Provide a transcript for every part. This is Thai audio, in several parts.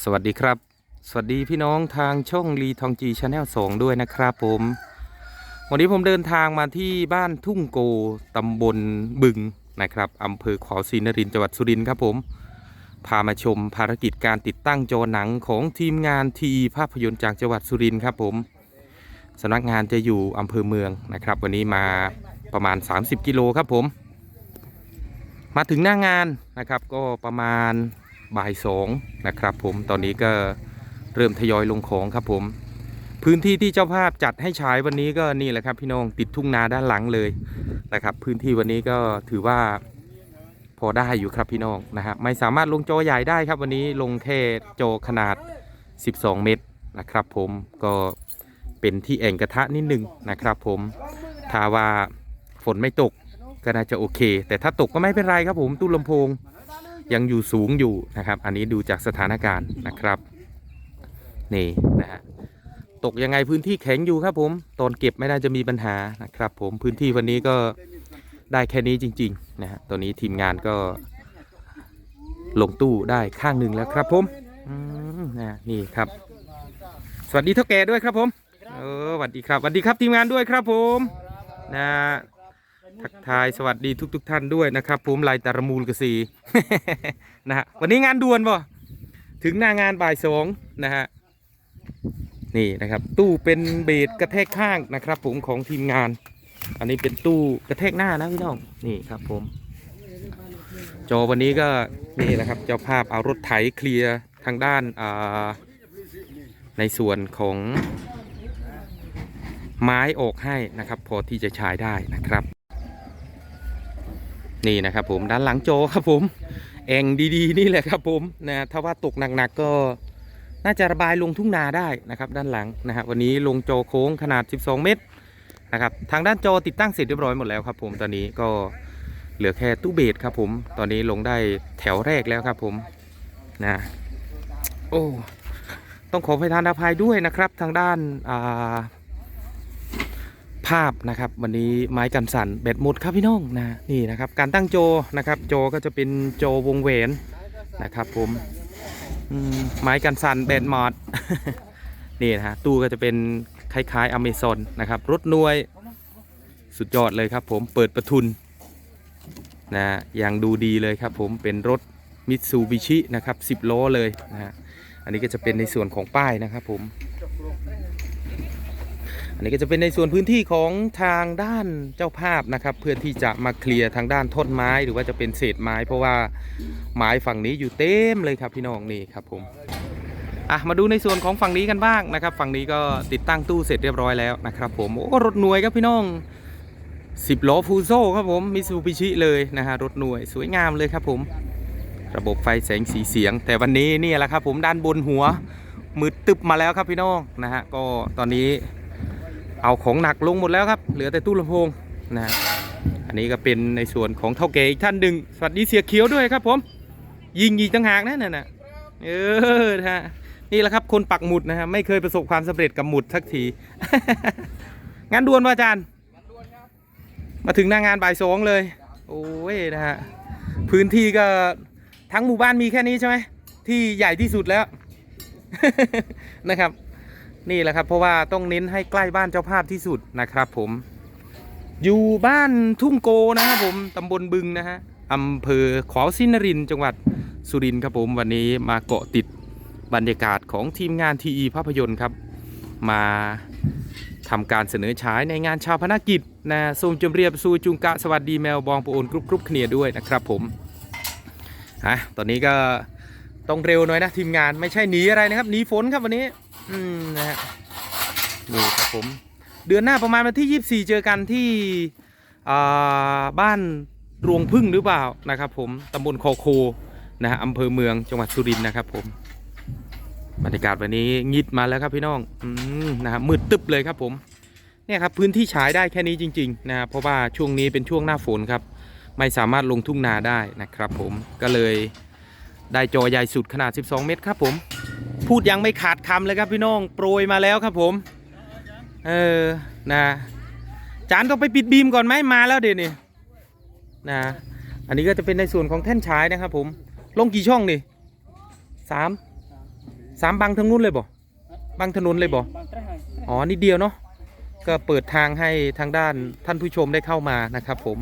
สวัสดีครับ สวัสดีพี่น้องทางช่องรีทองจีชาแนลสองด้วยนะครับผม วันนี้ผมเดินทางมาที่บ้านทุ่งโกตำบลบึงนะครับอำเภอขวาวศรีนรินทร์จังหวัดสุรินทร์ครับผม พามาชมภารกิจการติดตั้งจอหนังของทีมงานทีภาพยนตร์จากจังหวัดสุรินทร์ครับผมสำนักงานจะอยู่อำเภอเมืองนะครับ วันนี้มาประมาณ 30 กิโลครับผม มาถึงหน้างานนะครับก็ประมาณ บ่ายสองนะครับผมตอนนี้ก็เริ่มทยอยลงของครับผม พื้นที่ที่เจ้าภาพจัดให้ฉายวันนี้ก็นี่แหละครับ พี่น้องติดทุ่งนาด้านหลังเลยนะครับ พื้นที่วันนี้ก็ถือว่าพอได้อยู่ครับพี่น้องนะฮะไม่สามารถลงจอใหญ่ได้ครับวันนี้ลงแค่จอขนาด 12 เมตรนะครับ ผมก็เป็นที่แอ่งกระทะนิดนึงนะครับ ผมถ้าว่าฝนไม่ตกก็น่าจะโอเค แต่ถ้าตกก็ไม่เป็นไรครับผมตู้ลำโพง ยังอยู่สูงอยู่นะครับ อันนี้ดูจากสถานการณ์นะครับ นี่นะฮะตกยังไงพื้นที่แข็งอยู่ครับผม ตอนเก็บไม่น่าจะมีปัญหานะครับ ผมพื้นที่วันนี้ก็ได้แค่นี้จริงๆนะฮะตอนนี้ทีมงานก็ลงตู้ได้ข้างหนึ่งแล้วครับผมนะนี่ครับ สวัสดีเท่าแก่ด้วยครับผม เออสวัสดีครับสวัสดีครับทีมงานด้วยครับผม นะ ทักทายสวัสดีทุกทท่านด้วยนะครับผมลายตารมูลกสีนะฮะวันนี้งานด่วนบ่ถึงหน้างานบ่ายสองนะฮะนี่นะครับ ตู้เป็นเบสกระแทกข้างนะครับ ผมของทีมงาน อันนี้เป็นตู้กระแทกหน้านะพี่น้องนี่ครับผมจอวันนี้ก็นี่แหละครับเจ้าภาพเอารถไถเคลียร์ทางด้านในส่วนของไม้ออกให้นะครับ พอที่จะใช้ได้นะครับ นี่นะครับผมด้านหลังโจครับผมแองดีๆ นี่แหละครับผมนะถ้าว่าตกหนักๆก็น่าจะระบายลงทุ่งนาได้นะครับ ด้านหลังนะฮะวันนี้ลงโจโค้งขนาด 12 เมตรนะครับทางด้านโจติดตั้งเสร็จเรียบร้อยหมดแล้วครับผมตอนนี้ก็เหลือแค่ตู้เบสครับผมตอนนี้ลงได้แถวแรกแล้วครับผมนะโอ้ต้องขอพทานอภัยด้วยนะครับ ทางด้านอ่าาพนะครับ วันนี้ไม้กันสั่นแบตหมดครับพี่น้องนะนี่นะครับ การตั้งโจนะครับ โจก็จะเป็นโจวงแหวนนะครับ ผมไม้กันสั่นแบตหมดนี่นะฮะตู้ก็จะเป็นคล้ายๆอเมซอนนะครับรถนวยสุดยอดเลยครับ ผมเปิดประทุนนะอย่างดูดีเลยครับ ผมเป็นรถมิตซูบิชินะครับ10ล้อเลยนะฮะอันนี้ก็จะเป็นในส่วนของป้ายนะครับ ผม นนี้ก็จะเป็นในส่วนพื้นที่ของทางด้านเจ้าภาพนะครับ เพื่อที่จะมาเคลียร์ทางด้านท่อนไม้หรือว่าจะเป็นเศษไม้ เพราะว่าไม้ฝั่งนี้อยู่เต็มเลยครับพี่น้องนี่ครับผมอะมาดูในส่วนของฝั่งนี้กันบ้างนะครับ ฝั่งนี้ก็ติดตั้งตู้เสร็จเรียบร้อยแล้วนะครับ ผมโอ้รถหน่วยครับพี่น้อง10ล้อฟูโซครับผมมิซูบิชิเลยนะฮะรถหน่วยสวยงามเลยครับผม ระบบไฟแสงสีเสียง แต่วันนี้นี่แหละครับผมด้านบนหัวมืดตึบมาแล้วครับพี่น้องนะฮะก็ตอนนี้ เอาของหนักลงหมดแล้วครับ เหลือแต่ตู้ลำโพงนะฮะอันนี้ก็เป็นในส่วนของเท่าแก่อีกท่านหนึ่งสวัสดีเสียเขียวด้วยครับผม ยิงยีกต่างหากนะนั่นน่ะเออฮะนี่แหละครับคนปักหมุดนะฮะไม่เคยประสบความสำเร็จกับหมุดสักทีงานด่วนว่ะอาจารย์มาถึงหน้างานบ่ายสองเลย โอ้ยนะฮะพื้นที่ก็ทั้งหมู่บ้านมีแค่นี้ใช่ไหมที่ใหญ่ที่สุดแล้วนะครับ นี่แหละครับ เพราะว่าต้องเน้นให้ใกล้บ้านเจ้าภาพที่สุดนะครับ ผม อยู่บ้านทุ่งโกนะครับผมตำบลบึงนะฮะอำเภอขวาวสินรินจังหวัดสุรินทร์ครับผมวันนี้มาเกาะติดบรรยากาศของทีมงานทีอีภาพยนตร์ครับ มาทำการเสนอฉายในงานชาวพนักกิจนะทรงจมเรียบสู่จุงกะสวัสดีแมวบองปะโอนกรุบกรุบเคลียด้วยนะครับผมฮะตอนนี้ก็ต้องเร็วหน่อยนะทีมงานไม่ใช่หนีอะไรนะครับหนีฝนครับวันนี้ อืมนะฮะนี่ครับผม เดือนหน้าประมาณวันที่ 24 เจอกันที่อ่าบ้านรวงพึ่งหรือเปล่านะครับ ผมตำบลคอโคนะฮะอำเภอเมืองจังหวัดสุรินทร์นะครับ ผมบรรยากาศวันนี้งิดมาแล้วครับพี่น้องอืมนะฮะมืดตึ๊บเลยครับผมเนี่ยครับพื้นที่ฉายได้แค่นี้จริงๆนะครับเพราะว่าช่วงนี้เป็นช่วงหน้าฝนครับ ไม่สามารถลงทุ่งนาได้นะครับ ผมก็เลยได้จอใหญ่สุดขนาด 12 เมตรครับผม พูดยังไม่ขาดคำเลยครับพี่น้องโปรยมาแล้วครับผม เออนะจานต้องไปปิดบีมก่อนไหมมาแล้วเดี๋ยวนี้นะอันนี้ก็จะเป็นในส่วนของแท่นฉายนะครับ ผมลงกี่ช่องนี่สามสามบังทั้งนู้นเลยบ่บังถนนเลยบ่อ๋อนิดเดียวเนาะก็เปิดทางให้ทางด้านท่านผู้ชมได้เข้ามานะครับ ผม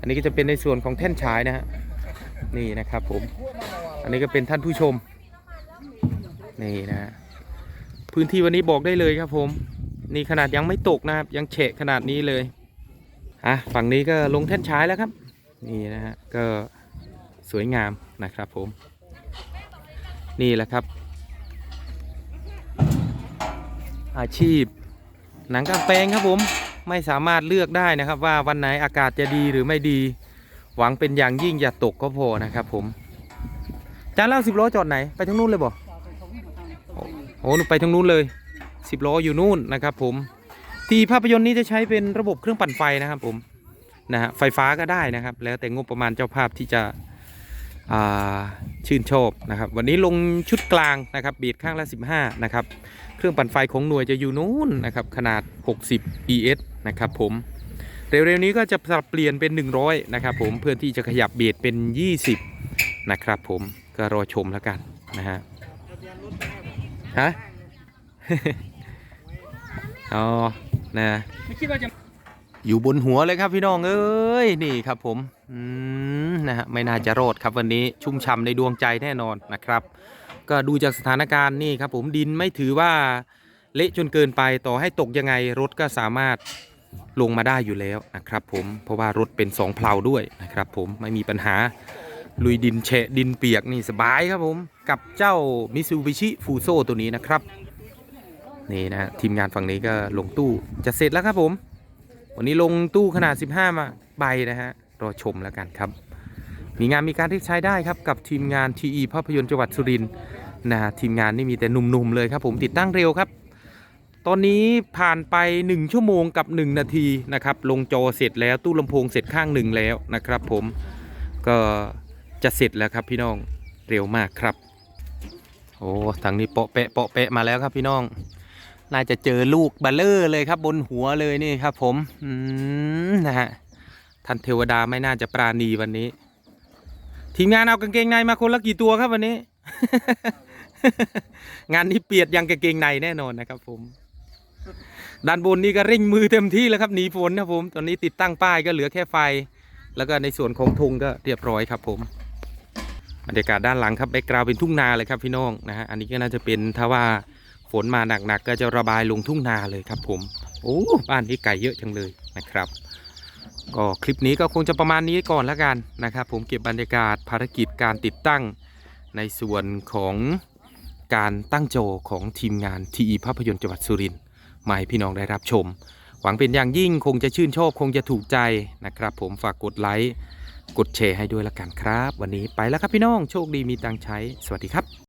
อันนี้ก็จะเป็นในส่วนของแท่นฉายนะฮะนี่นะครับผม อันนี้ก็เป็นท่านผู้ชม นี่นะฮะพื้นที่วันนี้บอกได้เลยครับผม นี่ขนาดยังไม่ตกนะครับ ยังเฉะขนาดนี้เลยอะฝั่งนี้ก็ลงแท่นฉายแล้วครับ นี่นะฮะก็สวยงามนะครับผม นี่แหละครับ อาชีพ หนังกางแปลงครับผมไม่สามารถเลือกได้นะครับ ว่าวันไหนอากาศจะดีหรือไม่ดี หวังเป็นอย่างยิ่งอย่าตกก็พอนะครับผมจานเล่าสิบล้อจอดไหน ไปทางนู้นเลยบ่ โอ้หนูไปทางนู้นเลยสิบล้ออยู่นู่นนะครับผมที่ภาพยนตร์นี้จะใช้เป็นระบบเครื่องปั่นไฟนะครับผมนะฮะไฟฟ้าก็ได้นะครับ แล้วแต่งบประมาณเจ้าภาพที่จะชื่นชอบนะครับ วันนี้ลงชุดกลางนะครับเบียดข้างละ 15 นะครับ เครื่องปั่นไฟของหน่วยจะอยู่นู้นนะครับ ขนาด 60 ES นะครับผม เร็วๆนี้ก็จะปรับเปลี่ยนเป็น 100 นะครับผม เพื่อที่จะขยับเบียดเป็น 20 นะครับผม ก็รอชมแล้วกันนะฮะ ฮะ อ๋อ นะ ไม่คิดว่าจะอยู่บนหัวเลยครับพี่น้องเอ้ย นี่ครับผม อืม นะฮะ ไม่น่าจะรอดครับวันนี้ ชุ่มฉ่ำในดวงใจแน่นอนนะครับ ก็ดูจากสถานการณ์นี่ครับผมดินไม่ถือว่าเละจนเกินไปต่อให้ตกยังไงรถก็สามารถลงมาได้อยู่แล้วนะครับผม เพราะว่ารถเป็นสองเพลาด้วยนะครับผม ไม่มีปัญหา ลุยดินแฉะดินเปียกนี่สบายครับผม กับเจ้ามิซูบิชิฟูโซตัวนี้นะครับ นี่นะฮะทีมงานฝั่งนี้ก็ลงตู้จะเสร็จแล้วครับผม วันนี้ลงตู้ขนาด 15 มาใบนะฮะรอชมแล้วกันครับ มีงานมีการที่ใช้ได้ครับกับทีมงาน TE ภาพยนตร์จังหวัดสุรินทร์นะฮะทีมงานนี่มีแต่หนุ่มๆเลยครับผมติดตั้งเร็วครับตอนนี้ผ่านไป 1 ชั่วโมงกับ 1 นาทีนะครับ ลงจอเสร็จแล้วตู้ลำโพงเสร็จข้างหนึ่งแล้วนะครับผมก็ จะเสร็จแล้วครับพี่น้องเร็วมากครับ โอ้ทางนี้เปาะแปะเปาะแปะมาแล้วครับพี่น้อง น่าจะเจอลูกบัลเลอร์เลยครับ บนหัวเลยนี่ครับ ผมอืมนะฮะท่านเทวดาไม่น่าจะปราณีวันนี้ ทีมงานเอากางเกงในมาคนละกี่ตัวครับวันนี้ งานนี้เปียดยังกางเกงในแน่นอนนะครับผมด้านบนนี่ก็เร่งมือเต็มที่แล้วครับหนีฝนครับผม ตอนนี้ติดตั้งป้ายก็เหลือแค่ไฟ แล้วก็ในส่วนของธงก็เรียบร้อยครับผม บรรยากาศด้านหลังครับแบ็กกราวเป็นทุ่งนาเลยครับพี่น้องนะฮะอันนี้ก็น่าจะเป็นถ้าว่าฝนมาหนักๆก็จะระบายลงทุ่งนาเลยครับผมโอ้บ้านนี้ไก่เยอะจังเลยนะครับ ก็คลิปนี้ก็คงจะประมาณนี้ก่อนแล้วกันนะครับ ผมเก็บบรรยากาศภารกิจการติดตั้งในส่วนของการตั้งโจของทีมงาน TE ภาพยนตร์จังหวัดสุรินทร์มาให้พี่น้องได้รับชม หวังเป็นอย่างยิ่งคงจะชื่นชอบคงจะถูกใจนะครับ ผมฝากกดไลค์ กดแชร์ให้ด้วยละกันครับ วันนี้ไปแล้วครับพี่น้องโชคดีมีตังใช้ สวัสดีครับ